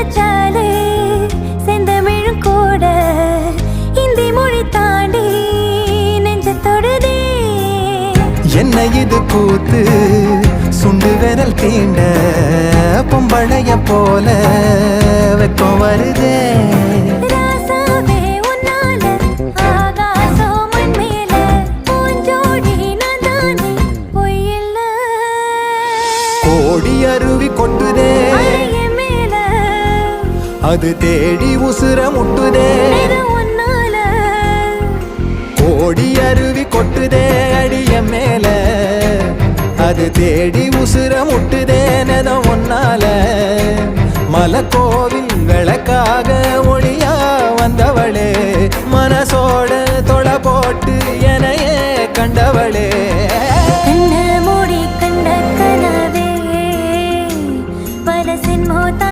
நினைச்சாலே செந்தமிழும் கூட இந்தி மொழி தாண்டி நெஞ்ச தொடுதே என்ன இது கூத்து சுண்டு விரல் தீண்ட பொம்பளைய போல வெக்கம் வருதே. கோடி அருவி கொட்டுதே. அது தேடி உசுர முட்டுதே. கோடி அருவி கொட்டுதே அடிய மேல. அது தேடி உசுர முட்டுதேனத ஒன்னால மலக்கோவில் விளக்காக ஒளியா வந்தவளே. மனசோட தொட போட்டு எனையே கண்டவளே. மூடி கண்ட கனவே. பல சின்மோ